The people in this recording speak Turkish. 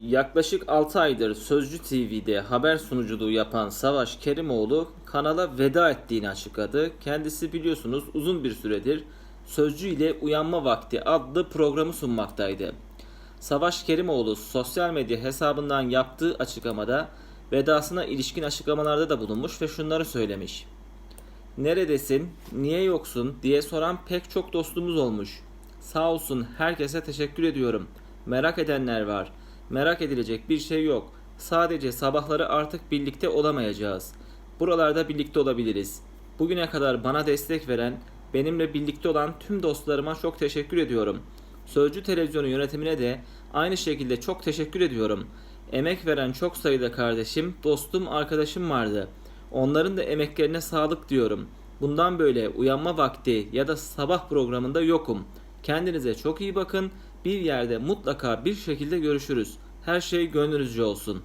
Yaklaşık 6 aydır Sözcü TV'de haber sunuculuğu yapan Savaş Kerimoğlu kanala veda ettiğini açıkladı. Kendisi biliyorsunuz uzun bir süredir Sözcü ile Uyanma Vakti adlı programı sunmaktaydı. Savaş Kerimoğlu sosyal medya hesabından yaptığı açıklamada vedasına ilişkin açıklamalarda da bulunmuş ve şunları söylemiş. Neredesin, niye yoksun diye soran pek çok dostumuz olmuş. Sağ olsun herkese teşekkür ediyorum. Merak edenler var. Merak edilecek bir şey yok. Sadece sabahları artık birlikte olamayacağız. Buralarda birlikte olabiliriz. Bugüne kadar bana destek veren, benimle birlikte olan tüm dostlarıma çok teşekkür ediyorum. Sözcü Televizyonu yönetimine de aynı şekilde çok teşekkür ediyorum. Emek veren çok sayıda kardeşim, dostum, arkadaşım vardı. Onların da emeklerine sağlık diyorum. Bundan böyle uyanma vakti ya da sabah programında yokum. Kendinize çok iyi bakın. Bir yerde mutlaka bir şekilde görüşürüz. Her şey gönlünüzce olsun.